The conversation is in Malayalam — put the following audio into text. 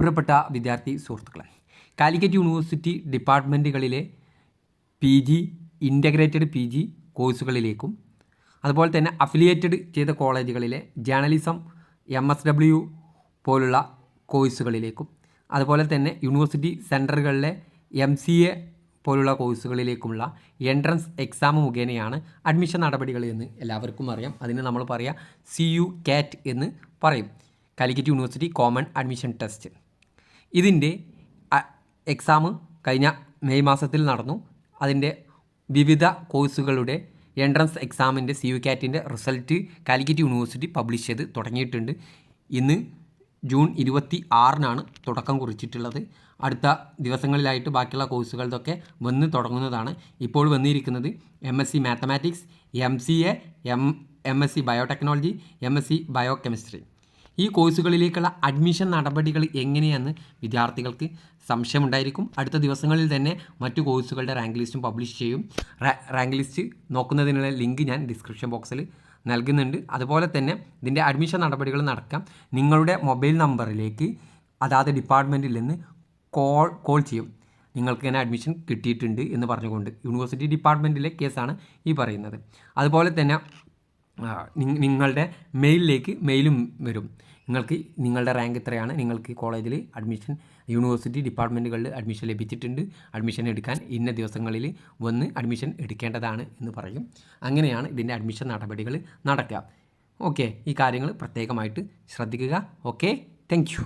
പ്രിയപ്പെട്ട വിദ്യാർത്ഥി സുഹൃത്തുക്കളെ Calicut university ഡിപ്പാർട്ട്മെന്റുകളിലെ P G integrated P G കോഴ്സുകളിലേക്കും അതുപോലെ തന്നെ അഫിലിയേറ്റഡ് ചെയ്ത കോളേജുകളിലെ ജേണലിസം എം എസ് ഡബ്ല്യു പോലുള്ള കോഴ്സുകളിലേക്കും അതുപോലെ തന്നെ യൂണിവേഴ്സിറ്റി സെന്ററുകളിലെ എം സി എ പോലുള്ള കോഴ്സുകളിലേക്കുമുള്ള എൻട്രൻസ് എക്സാം മുഖേനയാണ് അഡ്മിഷൻ നടപടികൾ എന്ന് എല്ലാവർക്കും അറിയാം. അതിന് നമ്മൾ പറയുക സി യു കാറ്റ് എന്ന് പറയും. Calicut university common admission test ഇതിന്റെ എക്സാം കഴിഞ്ഞ മെയ് മാസത്തിൽ നടന്നു. അതിന്റെ വിവിധ കോഴ്സുകളുടെ എൻട്രൻസ് എക്സാമിന്റെ സി യു കാറ്റിന്റെ റിസൾട്ട് കാലിക്കറ്റ് യൂണിവേഴ്സിറ്റി പബ്ലിഷ് ചെയ്ത് തുടങ്ങിയിട്ടുണ്ട്. ഇന്ന് ജൂൺ ഇരുപത്തി ആറിനാണ് തുടക്കം കുറിച്ചിട്ടുള്ളത്. അടുത്ത ദിവസങ്ങളിലായിട്ട് ബാക്കിയുള്ള കോഴ്സുകളതൊക്കെ വന്ന് തുടങ്ങുന്നതാണ്. ഇപ്പോൾ വന്നിരിക്കുന്നത് M S C mathematics M C A M S C biotechnology M S C bio chemistry ഈ കോഴ്സുകളിലേക്കുള്ള അഡ്മിഷൻ നടപടികൾ എങ്ങനെയെന്ന് വിദ്യാർത്ഥികൾക്ക് സംശയമുണ്ടായിരിക്കും. അടുത്ത ദിവസങ്ങളിൽ തന്നെ മറ്റു കോഴ്സുകളുടെ റാങ്ക് ലിസ്റ്റും പബ്ലിഷ് ചെയ്യും. റാങ്ക് ലിസ്റ്റ് നോക്കുന്നതിനുള്ള ലിങ്ക് ഞാൻ ഡിസ്ക്രിപ്ഷൻ ബോക്സിൽ നൽകുന്നുണ്ട്. അതുപോലെ തന്നെ ഇതിന്റെ അഡ്മിഷൻ നടപടികൾ നടക്കാം. നിങ്ങളുടെ മൊബൈൽ നമ്പറിലേക്ക് അതാത് ഡിപ്പാർട്ട്മെന്റിൽ നിന്ന് കോൾ കോൾ ചെയ്യും. നിങ്ങൾക്ക് ഇങ്ങനെ അഡ്മിഷൻ കിട്ടിയിട്ടുണ്ട് എന്ന് പറഞ്ഞുകൊണ്ട് യൂണിവേഴ്സിറ്റി ഡിപ്പാർട്ട്മെന്റിലെ കേസാണ് ഈ പറയുന്നത്. അതുപോലെ തന്നെ നിങ്ങളുടെ മെയിലിലേക്ക് മെയിലും വരും. നിങ്ങൾക്ക് നിങ്ങളുടെ റാങ്ക് എത്രയാണ് നിങ്ങൾക്ക് കോളേജിൽ അഡ്മിഷൻ യൂണിവേഴ്സിറ്റി ഡിപ്പാർട്ട്മെന്റുകളിൽ അഡ്മിഷൻ ലഭിച്ചിട്ടുണ്ട്. അഡ്മിഷൻ എടുക്കാൻ ഇന്ന ദിവസങ്ങളിൽ വന്ന് അഡ്മിഷൻ എടുക്കേണ്ടതാണ് എന്ന് പറയും. അങ്ങനെയാണ് ഇതിന്റെ അഡ്മിഷൻ നടപടികൾ നടക്കുക. ഓക്കെ ഈ കാര്യങ്ങൾ പ്രത്യേകമായിട്ട് ശ്രദ്ധിക്കുക. Okay thank